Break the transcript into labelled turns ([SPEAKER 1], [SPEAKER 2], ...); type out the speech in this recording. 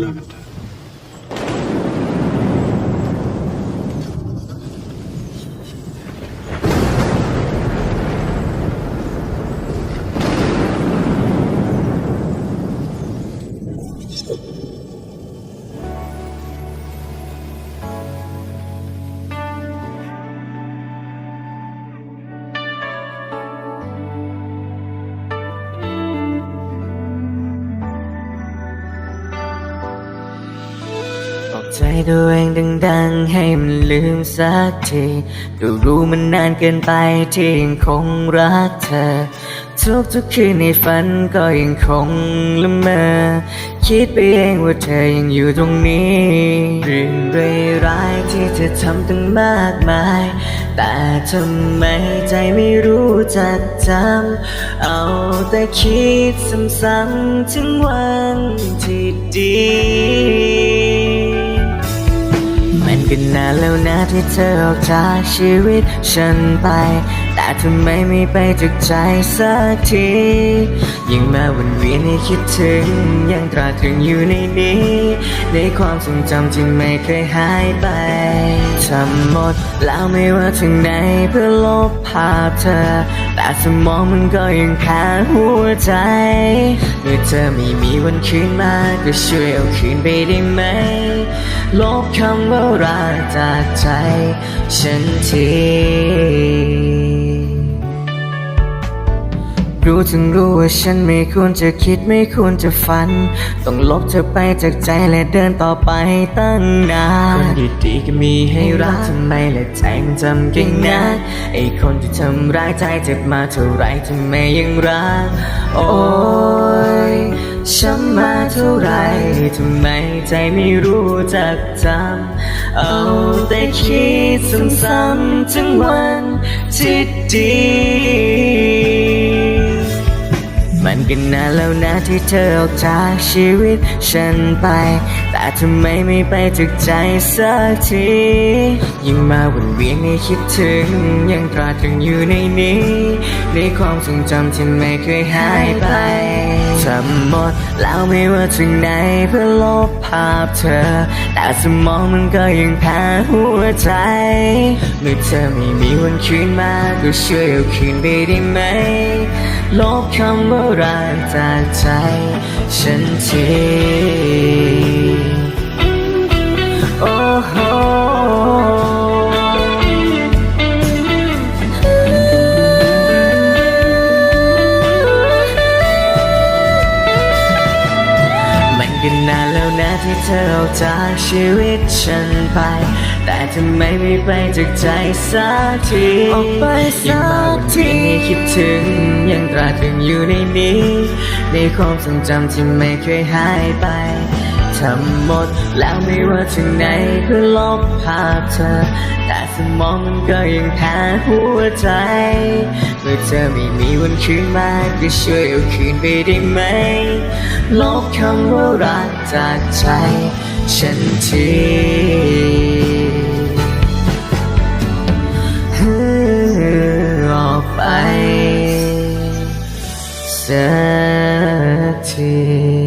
[SPEAKER 1] เใจ
[SPEAKER 2] ตัวเองดังๆให้มันลืมสักทีก็รู้มันนานเกินไปที่ยังคงรักเธอ ทุกทุกคืนในฝันก็ยังคงละเมอ คิดไปเองว่าเธอยังอยู่ตรงนี้เรื่องร้ายที่เธอทำตั้งมากมาย แต่ทำไมใจไม่รู้จักจำเอาแต่คิดซ้ำๆถึงวันที่ดี มันก็นานแล้วนะที่เธอออกจากชีวิตฉันไป แต่ทำไมไม่ไปจากใจสักที ยิ่งมาวันเวียนให้คิดถึง ยังตราตรึงอยู่ในนี้ ในความทรงจำที่ไม่เคยหายไปทำหมดแล้วไม่ว่าถึงไหนเพื่อลบภาพเธอ แต่สมองมันก็ยังแพ้หัวใจเมื่อเธอไม่มีวันคืนมาก็ช่วยเอาคืนไปได้ไหม ลบคำว่ารักจากใจฉันทีรู้ถึงรู้ว่าฉันไม่ควรจะคิดไม่ควรจะฝัน ต้องลบเธอไปจากใจและเดินต่อไปตั้งนานคนดีๆก็มีให้รักทำไมและใจมันจำเก่งนักไอ้คนที่ทำร้ายใจเจ็บมาเท่าไรทำไมยังรักโอ้ย ช้ำมาเท่าไรทำไมใจไม่รู้จักจำเอาแต่คิดซ้ำๆถึงวันที่ดี มันก็นานแล้วนะที่เธอออกจากชีวิตฉันไป แต่ทำไมไม่ไปจากใจสักที ยิ่งมาวนเวียนให้คิดถึง ยังตราตรึงอยู่ในนี้ ในความทรงจำที่ไม่เคยหายไปทำหมดแล้วไม่ว่าถึงไหนเพื่อลบภาพเธอ แต่สมองมันก็ยังแพ้หัวใจ เมื่อเธอไม่มีวันคืนมาก็ช่วยเอาคืนไปได้ไหม ลบคำว่ารักจากใจฉันทีโอ้โหมันก็นานแล้วนะที่เธอออกจากชีวิตฉันไป แต่ทำไมไม่ไปจากใจสักที ออกไปสักที คิดถึง ยังตราตรึงอยู่ในนี้ ในความทรงจำที่ไม่เคยหายไปทำหมดแล้วไม่ว่าถึงไหนเพื่อลบภาพเธอ แต่สมองมันก็ยังแพ้หัวใจ เมื่อเธอไม่มีวันคืนมาก็ช่วยเอาคืนไปได้ไหม ลบคำว่ารักจากใจ ฉันที สักที